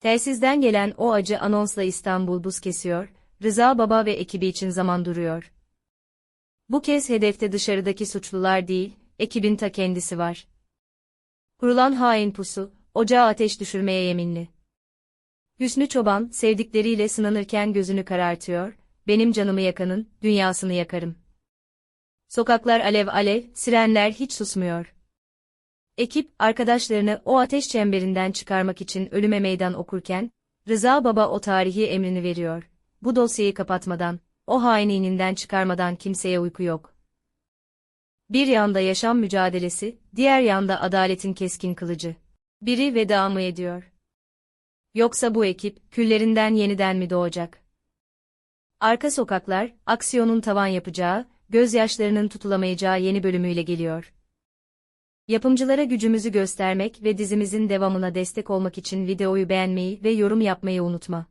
Telsizden gelen o acı anonsla İstanbul buz kesiyor, Rıza Baba ve ekibi için zaman duruyor. Bu kez hedefte dışarıdaki suçlular değil, ekibin ta kendisi var. Kurulan hain pusu, ocağa ateş düşürmeye yeminli. Hüsnü Çoban, sevdikleriyle sınanırken gözünü karartıyor, benim canımı yakanın, dünyasını yakarım. Sokaklar alev alev, sirenler hiç susmuyor. Ekip, arkadaşlarını o ateş çemberinden çıkarmak için ölüme meydan okurken, Rıza Baba o tarihi emrini veriyor. Bu dosyayı kapatmadan, o haini çıkarmadan kimseye uyku yok. Bir yanda yaşam mücadelesi, diğer yanda adaletin keskin kılıcı. Biri veda mı ediyor? Yoksa bu ekip, küllerinden yeniden mi doğacak? Arka sokaklar, aksiyonun tavan yapacağı, gözyaşlarının tutulamayacağı yeni bölümüyle geliyor. Yapımcılara gücümüzü göstermek ve dizimizin devamına destek olmak için videoyu beğenmeyi ve yorum yapmayı unutma.